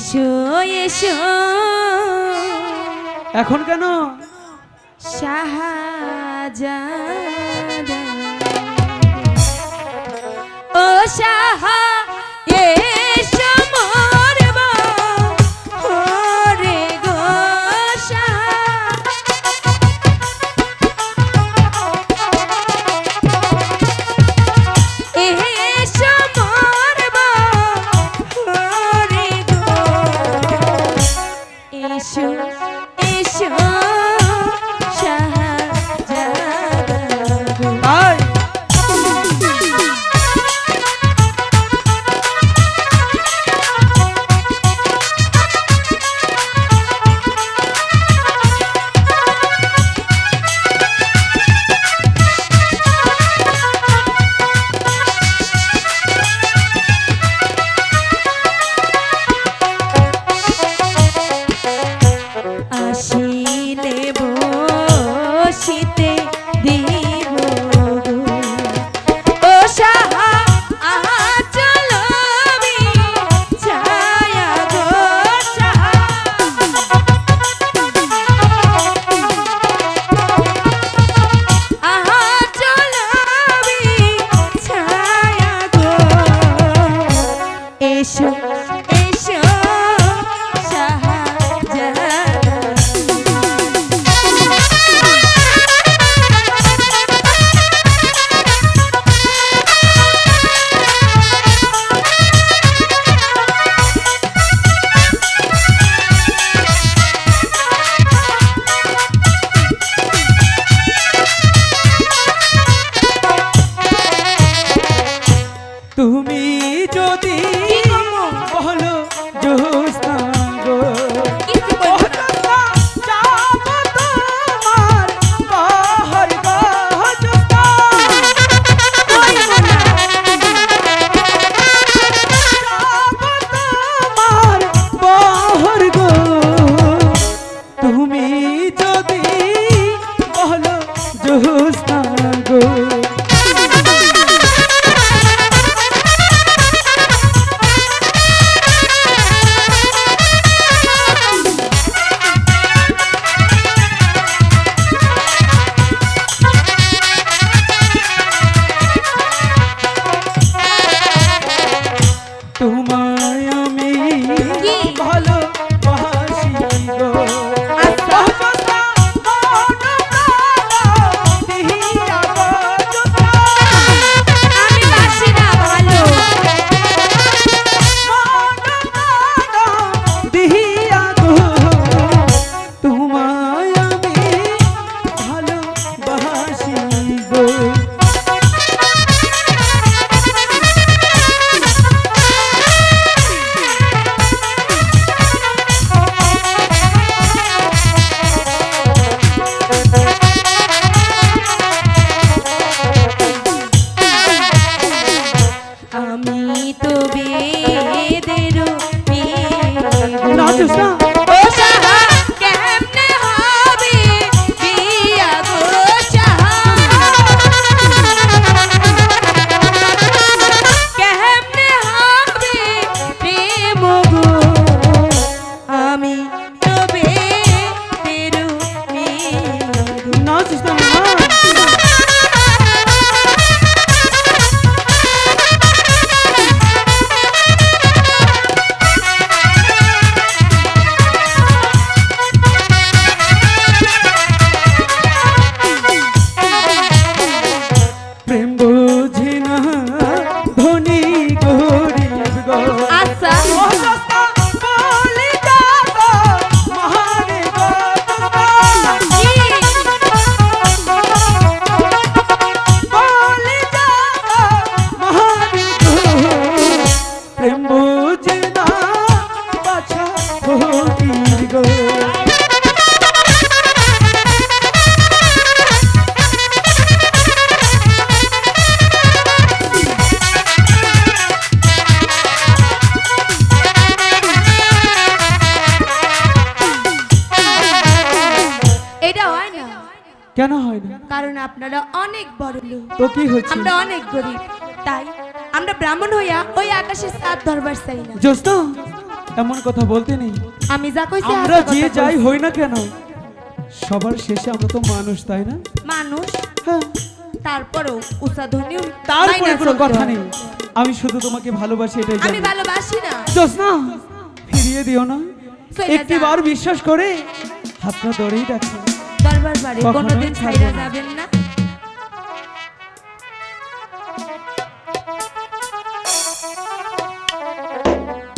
এসো এসো। এখন কেন? সাহায্য কি? ভালো sister. কেন হয় না? কারণ আপনারা অনেক বড় লোক। আমরা অনেক গরিব। তাই আমরা ব্রাহ্মণ হইয়া ওই আকাশে সাত ধরবার চাই না। জোস্ত এমন কথা বলতে নেই। আমি যা কইছি আমরা যে যাই হই না কেন সবার শেষে আমরা তো মানুষ তাই না? মানুষ? হ্যাঁ। তারপরেও উসাধনী তারপরে কোনো কথা নেই। আমি শুধু তোমাকে ভালোবাসি এটাই আমি ভালোবাসি না। জোস না ফিরিয়ে দিও না। একটিবার বিশ্বাস করে হাতটা ধরেই রাখো দরবার বাড়ি কোনোদিন ছাইরা যাবেন না।